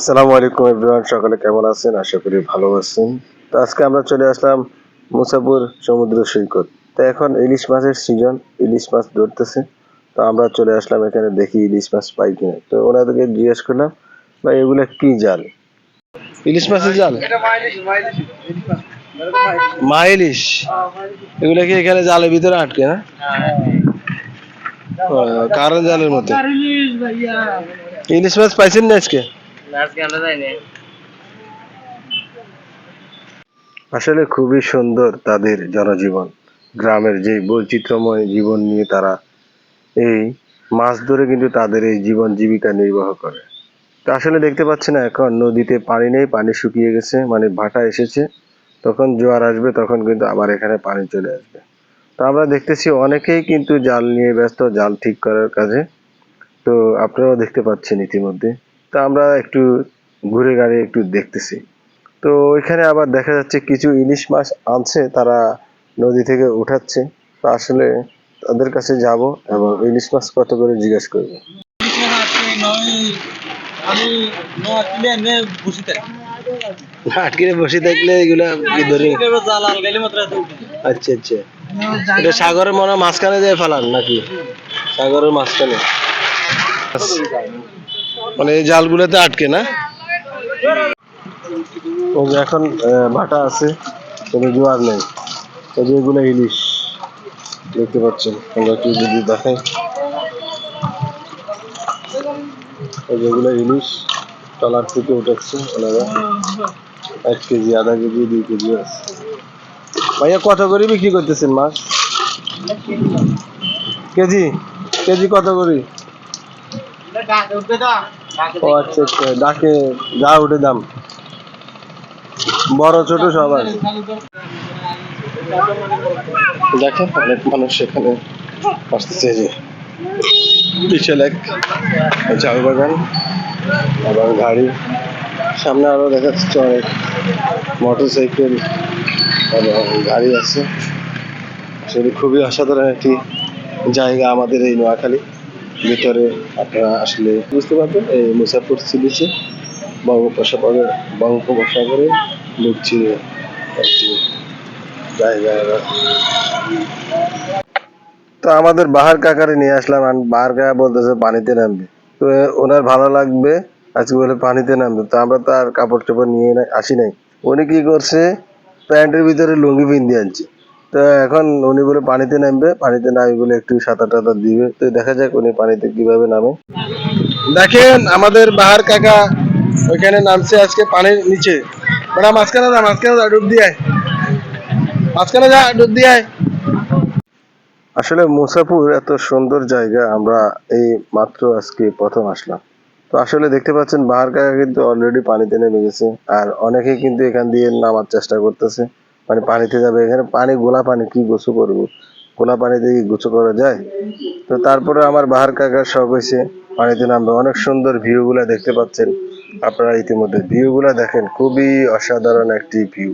আসসালামু আলাইকুম এভরিওয়ান সকলে কেমন আছেন? আশা করি ভালো আছেন। তো আজকে আমরা চলে আসলাম মুসাপুর সমুদ্র সৈকত। তো এখন ইলিশ মাছের সিজন ইলিশ মাছ ধরতেছে। তো আমরা চলে আসলাম এখানে দেখি ইলিশ মাছ পাই কিনা। তো ওনাদেরকে জিজ্ঞেস করলাম ভাই এগুলো কি জাল? ইলিশ মাছের জাল? মা ইলিশ এগুলো কি এখানে জালের ভিতরে আটকে না? কারণ জালের মতো ইলিশ মাছ পাইছেন না আজকে? আসলে খুবই সুন্দর তাদের জনজীবন, গ্রামের যে বৈচিত্র্যময় জীবন নিয়ে তারা এই মাছ ধরে কিন্তু তাদের এই জীবন জীবিকা নির্বাহ করে। তো আসলে দেখতে পাচ্ছি না, এখন নদীতে পানি নেই, পানি শুকিয়ে গেছে মানে ভাটা এসেছে। তখন জোয়ার আসবে, তখন কিন্তু আবার এখানে পানি চলে আসবে। তো আমরা দেখতেছি অনেকেই কিন্তু জাল নিয়ে ব্যস্ত, জাল ঠিক করার কাজে। তো আপনারাও দেখতে পাচ্ছেন ইতিমধ্যে। তো আমরা একটু ঘুরে গাড়ি একটু দেখতেছি। তো এখানে আবার দেখা যাচ্ছে কিছু ইলিশ মাছ আনছে, তারা নদী থেকে উঠাচ্ছে। তো আসলে তাদের কাছে যাব এবং ইলিশ মাছ কত করে জিজ্ঞেস করব। আটকে বসে থাকলে এগুলা আচ্ছা আচ্ছা। এটা সাগরের মনে মাঝখানে দিয়ে ফেলান নাকি? সাগরের মাঝখানে। মানে এই জালগুলোতে আটকে, না? এখন ভাটা আছে, কোনো জোয়ার নেই। যে এগুলো ইলিশ, দেখতে পাচ্ছেন, আমরা একটু যদি দেখাই। যেগুলো ইলিশ টলার থেকে উঠেছে ওনারা। এক কেজি, আধা কেজি, দুই কেজি আছে। ভাইয়া, কত করে বিক্রি করতেছেন মাছ? কেজি কেজি কত করে? ও আচ্ছা আচ্ছা ডাকে যা উঠে দাম। বড় ছোট সবার। দেখেন অনেক মানুষ এখানে আসতেছে যে। বিশাল এক ঝাউ বাগান এবং গাড়ি। সামনে আরও দেখা যাচ্ছে অনেক মোটর সাইকেল এবং গাড়ি আছে। আসলে খুবই অসাধারণ একটি জায়গা আমাদের এই নোয়াখালী। ভিতরে আপনারা আসলে বুঝতে পারবেন, এই মুসাফর সি বঙ্গোপসাগরে বঙ্গোপসাগরে ঢুকছি একটি জায়গা। তো আমাদের বাহার কাকারে নিয়ে আসলাম বাহার কাকা বলতেছে পানিতে নামবে। তো ওনার ভালো লাগবে, আজকে বলে পানিতে নামবে। তো আমরা তো আর কাপড় টাপড় নিয়ে আসি নাই। উনি কি করছে, প্যান্টের ভিতরে লুঙ্গি পিন্দি আনছে। তো এখন উনি বলে পানিতে নামবে পানিতে নামবে বলে একটু সাঁতার টাতার দিবে। তো দেখা যাক উনি পানিতে কীভাবে নামে। দেখেন, আমাদের বাহার কাকা ওইখানে নামছে আজকে পানির নিচে। ওরা মাঝখানে যা মাঝখানে যা, ডুব দিয়ে মাঝখানে যা, ডুব দিয়ে আসলে মুসাপুর এত সুন্দর জায়গা, আমরা এই মাত্র আজকে প্রথম আসলাম। তো আসলে দেখতে পাচ্ছেন, বাহার কাকা কিন্তু অলরেডি পানিতে নেমে গেছে। আর অনেকেই কিন্তু এখান দিয়ে নামার চেষ্টা করতেছে। মানে পানিতে যাবে। এখানে পানি, গোলা পানি, কি গোসু করব? গোলা পানিতে কি গোসু করা যায়? তো তারপরে আমার বাহার কাকার শখ হয়েছে, পানিতে নামবে। অনেক সুন্দর ভিউ গুলা দেখতে পাচ্ছেন আপনারা ইতিমধ্যে। ভিউ গুলা দেখেন, খুবই অসাধারণ একটি ভিউ।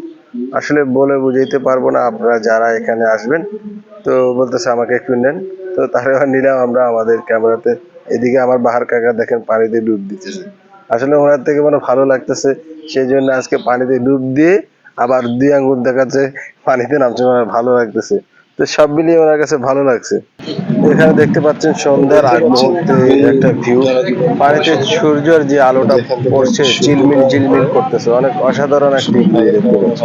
আসলে বলে বুঝাইতে পারব না আপনারা যারা এখানে আসবেন। তো বলতেছে, আমাকে একটু নেন। তো তাহলে নিলাম আমরা আমাদের ক্যামেরাতে। এদিকে আমার বাহার কাকা দেখেন পানিতে ডুব দিতেছে। আসলে ওনার থেকে মানে ভালো লাগতেছে সেই জন্য আজকে পানিতে ডুব দিয়ে আবার দুই আঙ্গুল দেখাচ্ছে, পানিতে নামছে ওনার ভালো লাগতেছে। তো সব মিলিয়ে ওনার কাছে ভালো লাগছে। এখানে দেখতে পাচ্ছেন সন্ধ্যার আগ মুহূর্তে একটা ভিউ পানিতে সূর্যের যে আলোটা পড়ছে চিলমিল চিলমিল করতেছে। অনেক অসাধারণ একটি view দেখতে পাচ্ছি।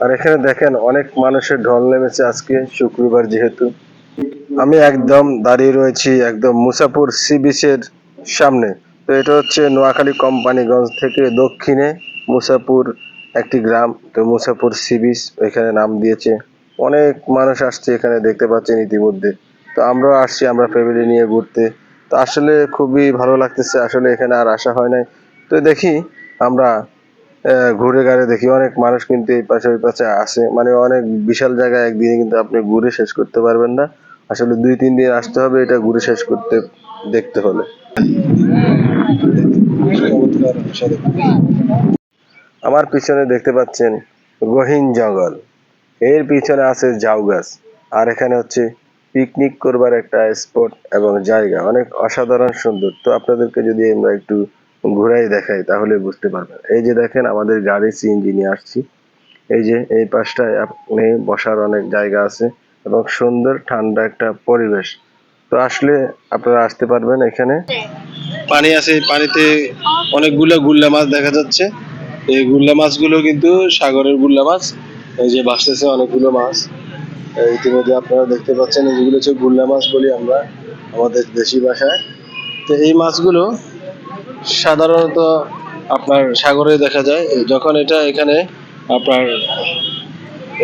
আর এখানে দেখেন, অনেক মানুষের ঢল নেমেছে আজকে, শুক্রবার যেহেতু। আমি একদম দাঁড়িয়ে রয়েছি একদম মুসাপুর সি বিচের সামনে। তো এটা হচ্ছে নোয়াখালী কোম্পানিগঞ্জ থেকে দক্ষিণে মুসাপুর একটি গ্রাম, তো মুসাপুর সি বিচ এখানে নাম দিয়েছে। অনেক মানুষ আসছে এখানে দেখতে পাচ্ছেন ইতিমধ্যে। তো আমরাও আসছি, আমরা ফ্যামিলি নিয়ে ঘুরতে। তো আসলে খুবই ভালো লাগতেছে, আসলে এখানে আর আসা হয় নাই। তো দেখি, আমরা ঘুরে গাড়ে দেখি। অনেক মানুষ কিন্তু এই পাশে, ওই পাশে আসে। মানে অনেক বিশাল জায়গায় একদিনে কিন্তু আপনি ঘুরে শেষ করতে পারবেন না। আসলে দুই, তিন দিন আসতে হবে, এটা ঘুরে শেষ করতে, দেখতে হলে। আমার পিছনে দেখতে পাচ্ছেন গহীন জঙ্গল। এর পিছনে আছে ঝাউ গাছ। আর এখানে হচ্ছে পিকনিক করবার একটা স্পট এবং জায়গা। অনেক অসাধারণ সুন্দর। তো আপনাদেরকে যদি আমরা একটু ঘুরাই দেখাই, তাহলে বুঝতে পারবেন। এই যে দেখেন, আমাদের গাড়ি সিএনজি নিয়ে আসছি। এই যে এই পাশটায় আপনি বসার অনেক জায়গা আছে এবং সুন্দর ঠান্ডা একটা পরিবেশ। তো আসলে আপনারা আসতে পারবেন এখানে। পানি আছে পানিতে অনেকগুলো গুল্লা মাছ দেখা যাচ্ছে। এই গুল্লা মাছগুলো কিন্তু সাগরের গুল্লা মাছ। এই যে ভাসতেছে অনেকগুলো মাছ। ইতিমধ্যে আপনারা দেখতে পাচ্ছেন এগুলো হচ্ছে গুল্লা মাছ বলি আমরা আমাদের দেশি ভাষায়। তো এই মাছগুলো সাধারণত আপনার সাগরে দেখা যায়। যখন এটা এখানে আপনার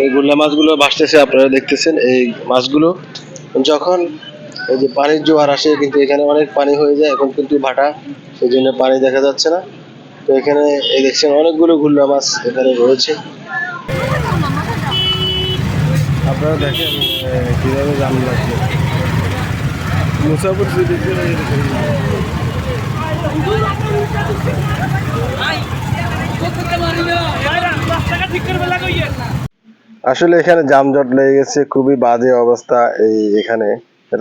এই গুল্লা মাছগুলো ভাসতেছে, আপনারা দেখতেছেন এই মাছগুলো। যখন এই যে পানির জোয়ার আসে, কিন্তু এখানে অনেক পানি হয়ে যায়, এখন কিন্তু ভাটা সেই জন্য পানি দেখা যাচ্ছে না। তো এখানে এই দেখছেন অনেকগুলো গুল্লা মাছ এখানে রয়েছে। আপনারা দেখেন কীভাবে জাম লাগছে। মুসাফির আসলে এখানে যানজট লেগে গেছে খুবই বাজে অবস্থা এই এখানে।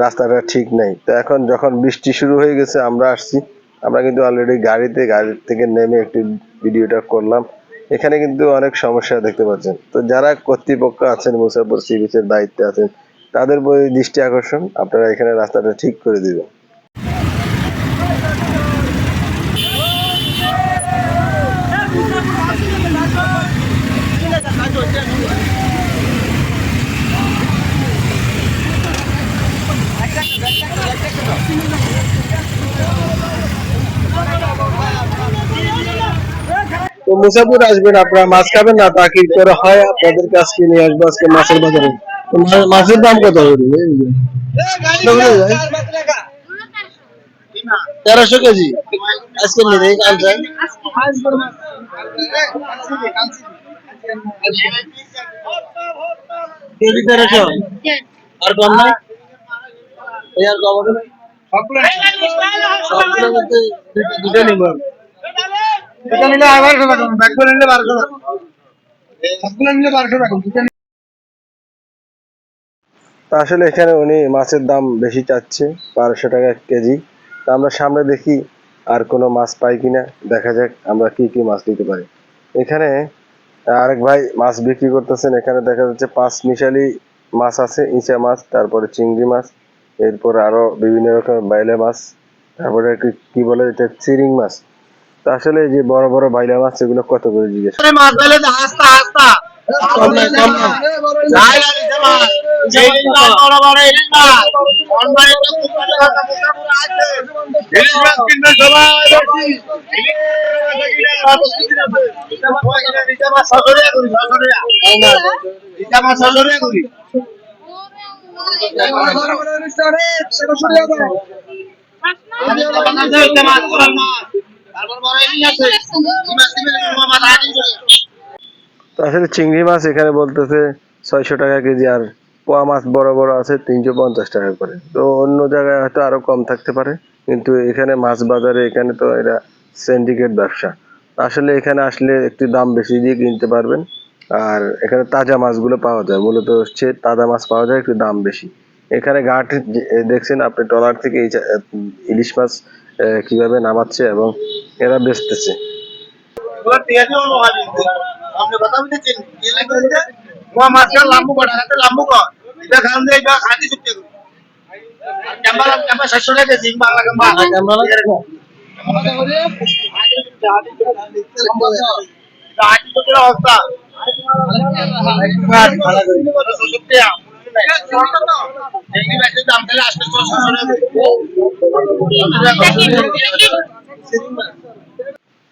রাস্তাটা ঠিক নেই। তো এখন যখন বৃষ্টি শুরু হয়ে গেছে আমরা আসছি। আমরা কিন্তু অলরেডি গাড়িতে, গাড়ি থেকে নেমে একটি ভিডিওটা করলাম। এখানে কিন্তু অনেক সমস্যা দেখতে পাচ্ছেন। তো যারা কর্তৃপক্ষ আছেন, মুসাফর সি বিচের দায়িত্বে আছেন, তাদের প্রতি দৃষ্টি আকর্ষণ। আপনারা এখানে রাস্তাটা ঠিক করে দিবেন। মুসাফির আসবেন আপনারা মাছ খাবেন না তা কি করে হয়? আপনাদের কাছে নিয়ে আসব আজকে মাছের বাজারে। মাছের দাম কত করে তেরোশো কেজি। আজকে নিয়ে কেজি তেরোশো। আর কম এই আর কম হবে না? দুটো নিব আসলে এখানে উনি মাছের দাম বেশি চাচ্ছে, বারোশো টাকা কেজি। তা আমরা সামনে দেখি আর কোনো মাছ পাই কিনা, দেখা যাক আমরা কি কি মাছ নিতে পারি। এখানে আরেক ভাই মাছ বিক্রি করতেছেন, এখানে দেখা যাচ্ছে পাঁচ মিশালি মাছ আছে, ইচা মাছ, তারপরে চিংড়ি মাছ, এরপর আরও বিভিন্ন রকমের বাইলে মাছ, তারপরে কি- বলে এটা? চিরিং মাছ। আসলে যে বড় বড় বাইলা মাছ এগুলো কত করে জিজ্ঞেস মাছ হাসতা হাসতা। আসলে চিংড়ি মাছ এখানে বলতেছে ছয়শো টাকা কেজি আর পোয়া মাছ বড় বড় আছে তিনশো পঞ্চাশ টাকা করে। তো অন্য জায়গায় হয়তো আরও কম থাকতে পারে, কিন্তু এখানে মাছ বাজারে এখানে তো এটা সিন্ডিকেট ব্যবসা। আসলে এখানে আসলে একটু দাম বেশি দিয়ে কিনতে পারবেন। আর এখানে তাজা মাছগুলো পাওয়া যায়, মূলত হচ্ছে তাজা মাছ পাওয়া যায়, একটু দাম বেশি। এখানে ঘাট দেখছেন আপনি ট্রলার থেকে ইলিশ মাছ কীভাবে নামাচ্ছে এবং এরা বেচতেছে। অবস্থা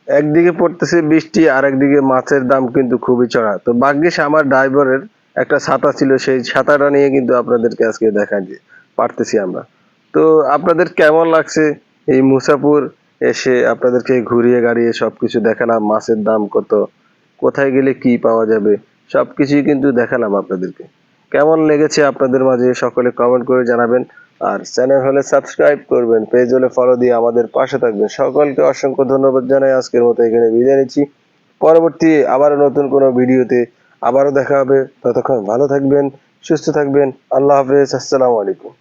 একদিকে পড়তেছে বৃষ্টি আর একদিকে মাছের দাম কিন্তু খুবই চড়া। তো ভাগ্যিস আমার ড্রাইভারের একটা ছাতা ছিল, সেই ছাতাটা নিয়ে কিন্তু আপনাদেরকে আজকে দেখা যে- পারতেছি আমরা। তো আপনাদের কেমন লাগছে এই মুসাপুর এসে আপনাদেরকে ঘুরিয়ে গাড়িয়ে সবকিছু দেখালাম, মাছের দাম কত, কোথায় গেলে কি পাওয়া যাবে, সবকিছুই কিন্তু দেখালাম আপনাদেরকে। কেমন লেগেছে আপনাদের মাঝে সকলে কমেন্ট করে জানাবেন। আর চ্যানেল হলে সাবস্ক্রাইব করবেন পেজ হলে ফলো দিয়ে আমাদের পাশে থাকবেন। সকলকে অসংখ্য ধন্যবাদ জানাই, আজকের মতো এখানে বিদায় নিচ্ছি। পরবর্তী আবারও নতুন কোনো ভিডিওতে আবারও দেখা হবে। ততক্ষণ ভালো থাকবেন, সুস্থ থাকবেন। আল্লাহ হাফেজ, আসসালামু আলাইকুম।